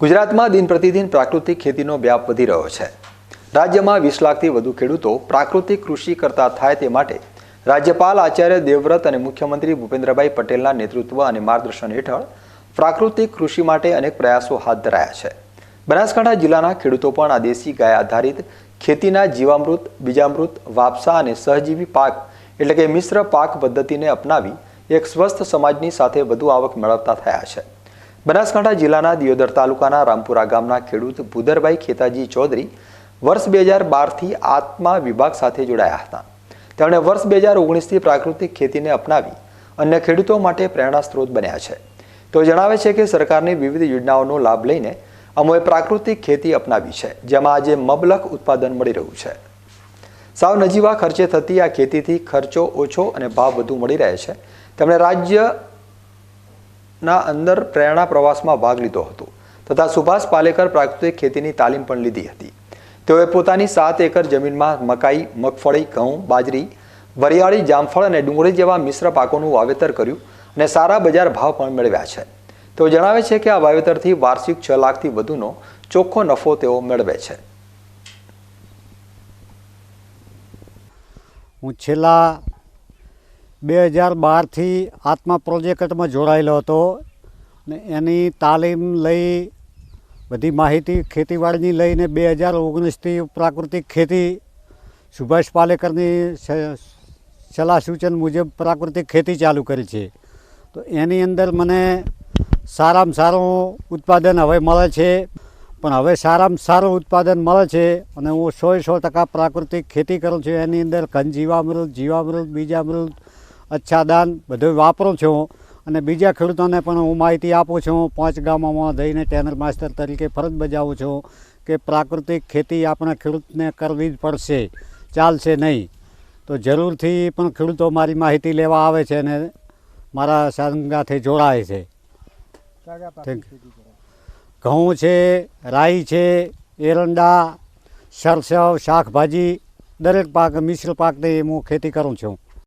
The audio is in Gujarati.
ગુજરાતમાં દિન પ્રતિદિન પ્રાકૃતિક ખેતીનો વ્યાપ વધી રહ્યો છે. રાજ્યમાં વીસ લાખથી વધુ ખેડૂતો પ્રાકૃતિક કૃષિ કરતા થાય તે માટે રાજ્યપાલ આચાર્ય દેવવ્રત અને મુખ્યમંત્રી ભૂપેન્દ્રભાઈ પટેલના નેતૃત્વ અને માર્ગદર્શન હેઠળ પ્રાકૃતિક કૃષિ માટે અનેક પ્રયાસો હાથ ધરાયા છે. બનાસકાંઠા જિલ્લાના ખેડૂતો પણ આ દેશી ગાય આધારિત ખેતીના જીવામૃત, બીજામૃત, વાપસા અને સહજીવી પાક એટલે કે મિશ્ર પાક પદ્ધતિને અપનાવી એક સ્વસ્થ સમાજની સાથે વધુ આવક મેળવતા થયા છે. બનાસકાંઠા જિલ્લાના દિયોદર તાલુકાના રામપુરા ગામના ખેડૂત ભૂદરભાઈ ખેતાજી ચૌધરી વર્ષ બે હજાર બારથી આત્મા વિભાગ સાથે જોડાયા હતા. તેમણે વર્ષ બે હજાર ઓગણીસથી પ્રાકૃતિક ખેતીને અપનાવી અન્ય ખેડૂતો માટે પ્રેરણા સ્ત્રોત બન્યા છે. તેઓ જણાવે છે કે સરકારની વિવિધ યોજનાઓનો લાભ લઈને અમોએ પ્રાકૃતિક ખેતી અપનાવી છે, જેમાં આજે મબલક ઉત્પાદન મળી રહ્યું છે. સાવ નજીવા ખર્ચે થતી આ ખેતીથી ખર્ચો ઓછો અને ભાવ વધુ મળી રહે છે. તેમણે રાજ્યના અંદર પ્રેરણા પ્રવાસમાં ભાગ લીધો હતો. તથા સુભાષ પાલેકર પ્રાકૃતિક ખેતીની તાલીમ પણ લીધી હતી. તેઓએ પોતાની સાત એકર જમીનમાં મકાઈ, મગફળી, ઘઉં, બાજરી, વરિયાળી, જામફળ અને ડુંગળી જેવા મિશ્ર પાકોનું વાવેતર કર્યું અને સારા બજાર ભાવ પણ મેળવ્યા છે. તેઓ જણાવે છે કે આ વાવેતરથી વાર્ષિક છ લાખથી વધુનો ચોખ્ખો નફો તેઓ મેળવે છે. હું છેલ્લા બે હજાર બારથી આત્મા પ્રોજેક્ટમાં જોડાયેલો હતો ને એની તાલીમ લઈ, બધી માહિતી ખેતીવાડીની લઈને બે હજાર ઓગણીસથી પ્રાકૃતિક ખેતી, સુભાષ પાલેકરની સલાહ સૂચન મુજબ પ્રાકૃતિક ખેતી ચાલુ કરી છે. તો એની અંદર મને સારામાં સારું ઉત્પાદન હવે મળે છે, પણ હવે સારામાં સારું ઉત્પાદન મળે છે અને હું સો સો ટકા પ્રાકૃતિક ખેતી કરું છું. એની અંદર ઘન જીવામૃત જીવામૃત, બીજામૃત અચ્છાદાન બધું વાપરું છું. અને બીજા ખેડૂતોને પણ હું માહિતી આપું છું. પાંચ ગામોમાં જઈને ટેનર માસ્ટર તરીકે ફરજ બજાવું છું કે પ્રાકૃતિક ખેતી આપણે ખેડૂતને કરવી જ પડશે. ચાલશે નહીં. તો જરૂરથી પણ ખેડૂતો મારી માહિતી લેવા આવે છે અને મારા સંગાથી જોડાય છે. ઘઉં છે, રાઈ છે, એરંડા, સરસવ, શાકભાજી દરેક પાક મિશ્ર પાકની હું ખેતી કરું છું.